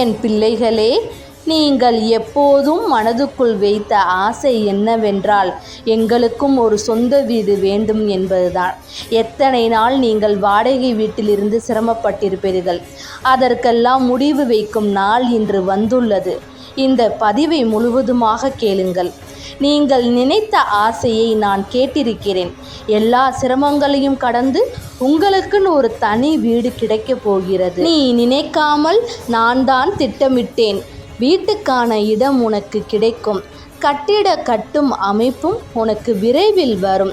என் பிள்ளைகளே நீங்கள் எப்போதும் மனதுக்குள் வைத்த ஆசை என்னவென்றால் எங்களுக்கும் ஒரு சொந்த வீடு வேண்டும் என்பதுதான். எத்தனை நாள் நீங்கள் வாடகை வீட்டிலிருந்து சிரமப்பட்டிருப்பீர்கள்? அதற்கெல்லாம் முடிவு வைக்கும் நாள் இன்று வந்துள்ளது. இந்த பதிவை முழுவதுமாக கேளுங்கள். நீங்கள் நினைத்த ஆசையை நான் கேட்டிருக்கிறேன். எல்லா சிரமங்களையும் கடந்து உங்களுக்குன்னு ஒரு தனி வீடு கிடைக்கப் போகிறது. நீ நினைக்காமல் நான் தான் திட்டமிட்டேன். வீட்டுக்கான இடம் உனக்கு கிடைக்கும். கட்டிட கட்டும் அமைப்பும் உனக்கு விரைவில் வரும்.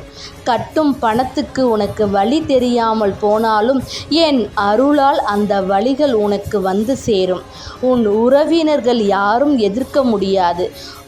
கட்டும் பணத்துக்கு உனக்கு வழி தெரியாமல் போனாலும் என் அருளால் அந்த வழிகள் உனக்கு வந்து சேரும். உன் உறவினர்கள் யாரும் எதிர்க்க முடியாது.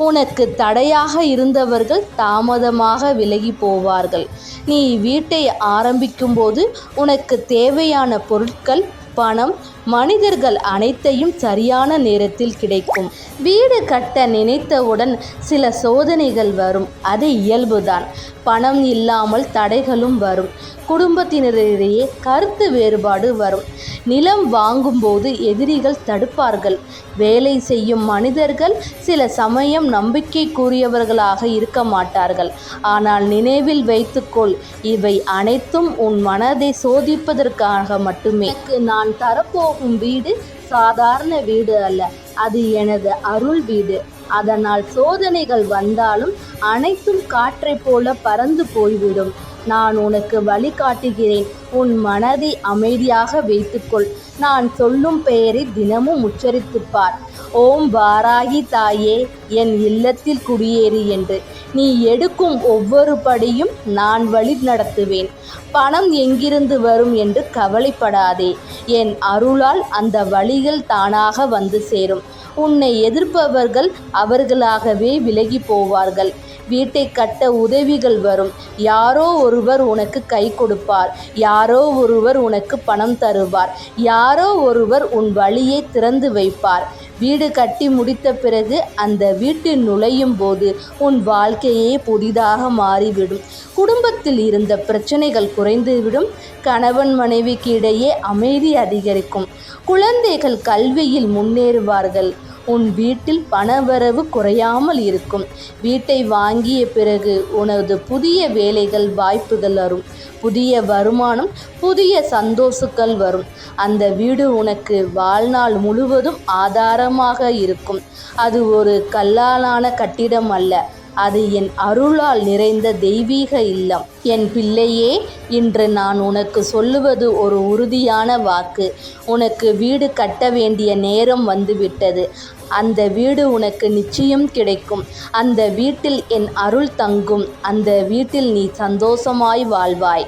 உனக்கு தடையாக இருந்தவர்கள் தாமதமாக விலகி போவார்கள். நீ வீட்டை ஆரம்பிக்கும்போது உனக்கு தேவையான பொருட்கள் பணம் மனிதர்கள் அனைத்தையும் சரியான நேரத்தில் கிடைக்கும். வீடு கட்ட நினைத்தவுடன் சில சோதனைகள் வரும். அது இயல்புதான். பணம் இல்லாமல் தடைகளும் வரும். குடும்பத்தினரிடையே கருத்து வேறுபாடு வரும். நிலம் வாங்கும்போது எதிரிகள் தடுப்பார்கள். வேலை செய்யும் மனிதர்கள் சில சமயம் நம்பிக்கைக்குரியவர்களாக இருக்க மாட்டார்கள். ஆனால் நினைவில் வைத்துக்கொள் இவை அனைத்தும் உன் மனதை சோதிப்பதற்காக மட்டுமே. நான் தரப்போ தரப்போகும் வீடு சாதாரண வீடு அல்ல. அது எனது அருள் வீடு. அதனால் சோதனைகள் வந்தாலும் அனைத்தும் காற்றைப் போல பறந்து போய்விடும். நான் உனக்கு வழிகாட்டுகிறேன் உன் மனதை அமைதியாக வைத்துக்கொள். நான் சொல்லும் பெயரை தினமும் உச்சரித்துப்பார். ஓம் வாராகி தாயே. என் இல்லத்தில் குடியேறு என்று. நீ எடுக்கும் ஒவ்வொரு படியும் நான் வழி நடத்துவேன். பணம் எங்கிருந்து வரும் என்று கவலைப்படாதே. என் அருளால் அந்த வழிகள் தானாக வந்து சேரும். உன்னை எதிர்ப்பவர்கள் அவர்களாகவே விலகி போவார்கள். வீட்டை கட்ட உதவிகள் வரும். யாரோ ஒருவர் உனக்கு கை கொடுப்பார். யாரோ ஒருவர் உனக்கு பணம் தருவார். யாரோ ஒருவர் உன் வழியை திறந்து வைப்பார். வீடு கட்டி முடித்த பிறகு அந்த வீட்டில் நுழையும் போது உன் வாழ்க்கையே புதிதாக மாறிவிடும். குடும்பத்தில் இருந்த பிரச்சனைகள் குறைந்துவிடும். கணவன் மனைவிக்கு இடையே அமைதி அதிகரிக்கும். குழந்தைகள் கல்வியில் முன்னேறுவார்கள். உன் வீட்டில் பணவரவு குறையாமல் இருக்கும். வீட்டை வாங்கிய பிறகு உனது புதிய வேலைகள் வாய்ப்புகள் வரும். புதிய வருமானம் புதிய சந்தோஷங்கள் வரும். அந்த வீடு உனக்கு வாழ்நாள் முழுவதும் ஆதாரமாக இருக்கும். அது ஒரு கல்லாலான கட்டிடம் அல்ல அது என் அருளால் நிறைந்த தெய்வீக இல்லம். என் பிள்ளையே இன்று நான் உனக்கு சொல்லுவது ஒரு உறுதியான வாக்கு. உனக்கு வீடு கட்ட வேண்டிய நேரம் வந்துவிட்டது. அந்த வீடு உனக்கு நிச்சயம் கிடைக்கும். அந்த வீட்டில் என் அருள் தங்கும். அந்த வீட்டில் நீ சந்தோஷமாய் வாழ்வாய்.